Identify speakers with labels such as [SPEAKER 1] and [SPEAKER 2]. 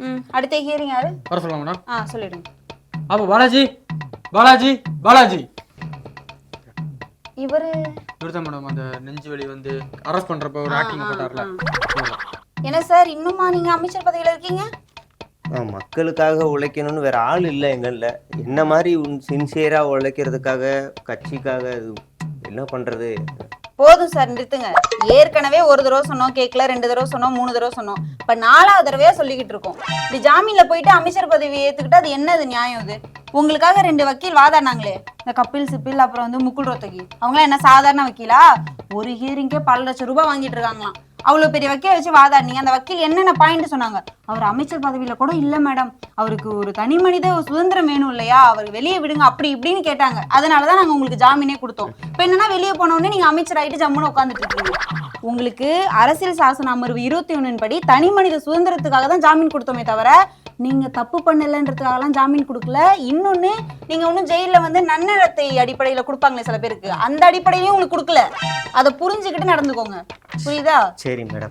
[SPEAKER 1] ம் அடுத்த ஹியரிங் யாரு?
[SPEAKER 2] வர சொல்லலாம் மேடம்
[SPEAKER 1] ஆ சொல்லிடுங்க.
[SPEAKER 2] அப்போ பாலாஜி பாலாஜி பாலாஜி.
[SPEAKER 1] இவரு
[SPEAKER 2] இவர் தான் மேடம் அந்த நெஞ்சு வலி வந்து அரெஸ்ட் பண்றப்ப ஒரு ஆக்டிங் போட்டார்ல. இவர்தான்.
[SPEAKER 1] என்ன சார் இன்னுமா நீங்க அமைச்சர் பதவியில இருக்கீங்க?
[SPEAKER 3] ஆ, மக்களுக்காக உழைக்கணும்னு வேற ஆள் இல்லை எங்களில். என்ன மாதிரி சின்சியராக உழைக்கிறதுக்காக கட்சிக்காக என்ன பண்ணுறது
[SPEAKER 1] போதும் சார் நிறுத்துங்க. ஏற்கனவே ஒரு தடவை சொன்னோம் கேட்கல ரெண்டு தடவை சொன்னோம் மூணு தடவை சொன்னோம். இப்ப நாலாவது தடவையா சொல்லிக்கிட்டு இருக்கோம். இப்படி ஜாமீன்ல போயிட்டு அமைச்சர் பதவி ஏத்துக்கிட்டு அது என்னது நியாயம் இது? உங்களுக்காக ரெண்டு வக்கீல் வாதாடினாங்களே. இந்த கப்பில் சிப்பில் அப்புறம் வந்து முகுல் ரோத்தகி. அவங்க என்ன சாதாரண வக்கீலா? ஒரு ஹியரிங்கே பல லட்சம் ரூபாய் வாங்கிட்டு இருக்காங்களாம். அவ்வளவு பெரிய வக்கீல வச்சு வாதாடினீங்க. அந்த வக்கீல் என்னென்ன பாயிண்ட் சொன்னாங்க? அவர் அமைச்சர் பதவியில கூட இல்ல மேடம் அவருக்கு ஒரு தனி மனித சுதந்திரம் வேணும் இல்லையா? அவர் வெளியே விடுங்க அப்படி இப்படின்னு கேட்டாங்க. அதனாலதான் நாங்க உங்களுக்கு ஜாமீனே கொடுத்தோம். இப்ப என்னன்னா வெளியே போன நீங்க அமைச்சர் ஆயிட்டு ஜம்முன்னு உட்காந்துட்டு இருக்கீங்க. உங்களுக்கு அரசியல் சாசன அமர்வு இருபத்தி ஒண்ணின் படி தனி மனித சுதந்திரத்துக்காக தான் ஜாமீன் கொடுத்தோமே தவிர நீங்க தப்பு பண்ணலன்றதுக்காகலாம் ஜாமீன் கொடுக்கல. இன்னொன்னு நீங்க ஒன்றும் ஜெயில வந்து நன்னடத்தை அடிப்படையில கொடுப்பாங்களே சில பேருக்கு. அந்த அடிப்படையிலையும் உங்களுக்கு கொடுக்கல. அதை புரிஞ்சுக்கிட்டு நடந்துக்கோங்க. புரியுதா?
[SPEAKER 3] சரி மேடம்.